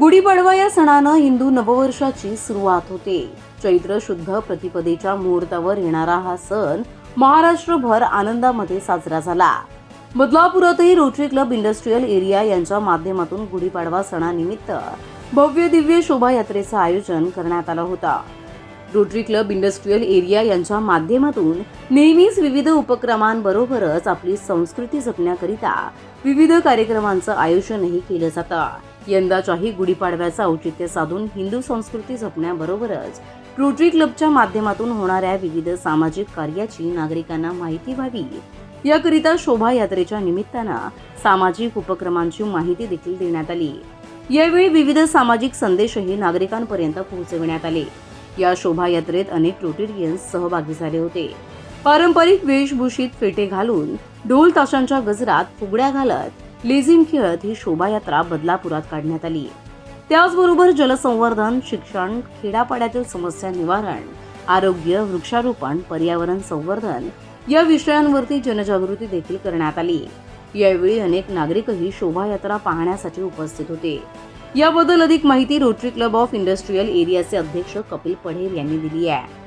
गुढीपाडवा या सणानं हिंदू नववर्षाची सुरुवात होते. चैत्र शुद्ध प्रतिपदेच्या मुहूर्तावर येणारा हा सण महाराष्ट्रभर आनंदामध्ये साजरा झाला. बदलापुरातही रोटरी क्लब इंडस्ट्रीयल एरिया यांच्या माध्यमातून गुढीपाडवा सणानिमित्त भव्य दिव्य शोभायात्रेचं आयोजन करण्यात आलं होतं. रोटरी क्लब इंडस्ट्रीयल एरिया यांच्या माध्यमातून नेहमीच विविध उपक्रमांबरोबरच आपली संस्कृती जपण्याकरिता विविध कार्यक्रमांचं आयोजनही केलं जातं. यंदाच्याही गुढीपाडव्याचं औचित्य साधून हिंदू संस्कृती जपण्याबरोबरच रोटरी क्लबच्या माध्यमातून होणाऱ्या विविध सामाजिक कार्याची नागरिकांना माहिती व्हावी. याकरिता शोभायात्रेच्या निमित्तानं सामाजिक उपक्रमांची माहिती देखील देण्यात आली. यावेळी विविध सामाजिक संदेशही नागरिकांपर्यंत पोहोचविण्यात आले. या शोभायात्रेत अनेक रोटेरियन्स सहभागी झाले होते. पारंपरिक वेशभूषित फेटे घालून ढोल ताशांच्या गजरात फुगड्या घालत लेझिम खेळत ही शोभायात्रा बदलापुरात काढण्यात आली. त्याचबरोबर जलसंवर्धन शिक्षण खेड्यापाड्यातील समस्या निवारण आरोग्य वृक्षारोपण पर्यावरण संवर्धन या विषयांवरती जनजागृती देखील करण्यात आली. यावेळी अनेक नागरिकही शोभायात्रा पाहण्यासाठी उपस्थित होते. याबद्दल अधिक माहिती रोटरी क्लब ऑफ इंडस्ट्रीयल एरियाचे अध्यक्ष कपिल पढेल यांनी दिली आहे.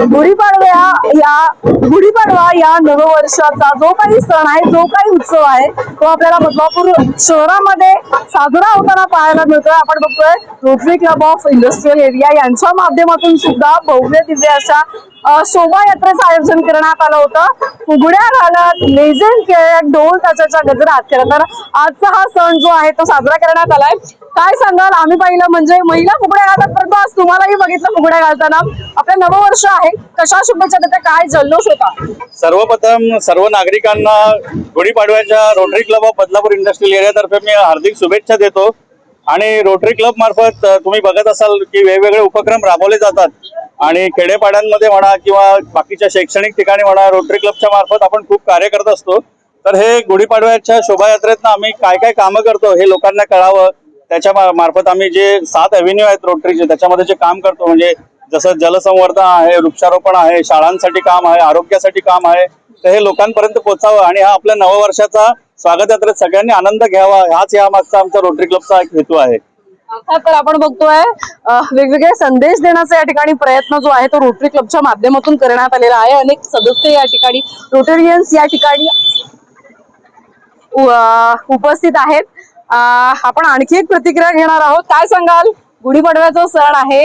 गुढीपाडव्या या गुढीपाडवा या नववर्षाचा जो काही सण आहे जो काही उत्सव आहे तो आपल्याला बदलापूर शहरामध्ये साजरा होताना पाहायला मिळतोय. आपण बघतोय Rotary Club of industrial area यांच्या माध्यमातून सुद्धा भव्य दिव्य अशा शोभायात्रेचं आयोजन करण्यात आलं होतं. फुगड्या घालत लेझेंड खेळत ढोल त्याच्या गजरात. खरं तर आजचा हा सण जो आहे तो साजरा करण्यात आलाय. काय सांगाल? आम्ही पाहिलं म्हणजे महिला फुगड्या घालतात परंतु आज तुम्हालाही बघितलं फुगड्या घालताना. आपलं नववर्ष आहे. कशा शुभेच्छा देते? काय जल्लोष होता? सर्वप्रथम सर्व नागरिकांना गुढीपाडव्याच्या Rotary Club of Badlapur industrial एरियातर्फे मी हार्दिक शुभेच्छा देतो. आणि रोटरी क्लब मार्फत तुम्ही बघत असाल की वेगवेगळे उपक्रम राबवले जातात. आणि खेडेपाड्यांमध्ये म्हणा किंवा बाकीच्या शैक्षणिक ठिकाणी म्हणा रोटरी क्लबच्या मार्फत आपण खूप कार्य करत असतो. तर हे गुढीपाडव्याच्या शोभायात्रेतनं आम्ही काय काय कामं करतो हे लोकांना कळावं. त्याच्या मार्फत आम्ही जे सात अव्हेन्यू आहेत रोटरीचे त्याच्यामध्ये जे काम करतो म्हणजे जसं जलसंवर्धन आहे वृक्षारोपण आहे शाळांसाठी काम आहे आरोग्यासाठी काम आहे तर हे लोकांपर्यंत पोहोचावं आणि हा आपल्या नववर्षाचा स्वागत यात्रेत सगळ्यांनी आनंद घ्यावा हाच या मागचा आमचा रोटरी क्लबचा एक हेतू आहे. तर आपण बघतोय वेगवेगळे संदेश देण्याचा या ठिकाणी प्रयत्न जो आहे तो रोटरी क्लबच्या माध्यमातून करण्यात आलेला आहे. अनेक सदस्य या ठिकाणी रोटेरियन्स या ठिकाणी उपस्थित आहेत. आपण आणखी एक प्रतिक्रिया घेणार आहोत. काय सांगाल? गुढीपाडव्याचा सण आहे.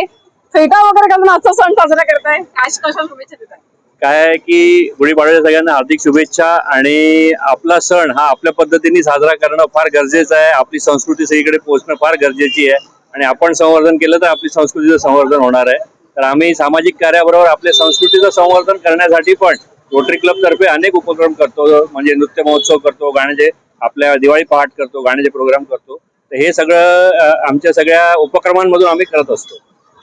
फेटा वगैरे घालून आजचा सण साजरा करताय. काय कशा शुभेच्छा देताय? काय आहे की गुढीपाडव्याच्या सगळ्यांना हार्दिक शुभेच्छा आणि आपला सण हा आपल्या पद्धतीने साजरा करणं फार गरजेचं आहे. आपली संस्कृती सगळीकडे पोहोचणं फार गरजेची आहे. आणि आपण संवर्धन केलं तर आपली संस्कृतीचं संवर्धन होणार आहे. तर आम्ही सामाजिक कार्याबरोबर आपल्या संस्कृतीचं संवर्धन करण्यासाठी पण रोटरी क्लब तर्फे अनेक उपक्रम करतो. म्हणजे नृत्य महोत्सव करतो गाण्याचे आपल्या दिवाळी पहाट करतो गाण्याचे प्रोग्राम करतो. तर हे सगळं आमच्या सगळ्या उपक्रमांमधून आम्ही करत असतो.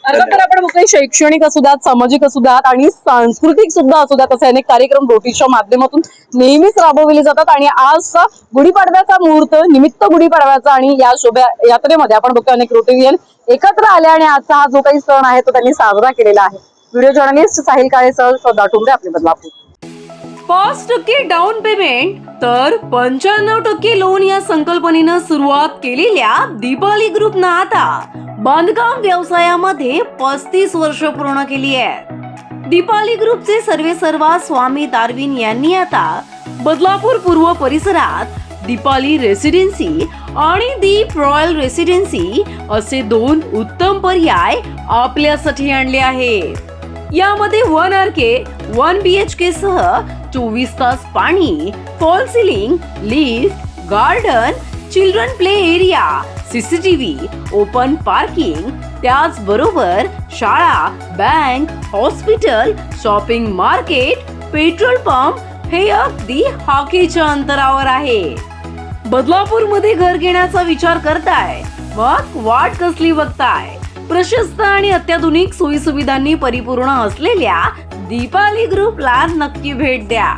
अर्थात तर आपण बघतोय शैक्षणिक असू द्यात सामाजिक असू द्यात आणि सांस्कृतिक सुद्धा असू द्यात असे अनेक कार्यक्रम रोटीच्या माध्यमातून नेहमीच राबवले जातात. आणि आजचा गुढीपाडव्याचा मुहूर्त निमित्त गुढीपाडव्याचा आणि या शोभा यात्रेमध्ये आपण बघतोय अनेक रोटेरियन एकत्र आले आणि आजचा हा जो काही सण आहे तो त्यांनी साजरा केलेला आहे. व्हिडिओ जर्नलिस्ट साहिल काळेसह श्रद्धा टुंबे आपले बदलापूर. पाच टक्के डाऊन पेमेंट तर पंच्याण्णव टक्के लोन या संकल्पनेनं सुरुवात केलेल्या दीपाली ग्रुपनं आता बांधकाम व्यवसायामध्ये पस्तीस वर्ष पूर्ण केली आहेत. दीपाली ग्रुपचे सर्वे सर्वा स्वामी दार्विन यांनी आता बदलापूर पूर्व परिसरात दीपाली रेसिडेन्सी आणि दीप रॉयल रेसिडेन्सी असे दोन उत्तम पर्याय आपल्यासाठी आणले आहेत. यामध्ये one R K one B H K सह चोवीस तास पाणी fall ceiling lift garden children play area CCTV open parking त्याचबरोबर शाळा bank hospital shopping market petrol pump हे अगदी हाकेच्या अंतरावर आहे. बदलापूरमध्ये घर घेण्याचा विचार करताय मग वाट कसली बघताय? प्रशस्त आणि अत्याधुनिक सोयी सुविधांनी परिपूर्ण असलेल्या दीपाली ग्रुपला नक्की भेट द्या.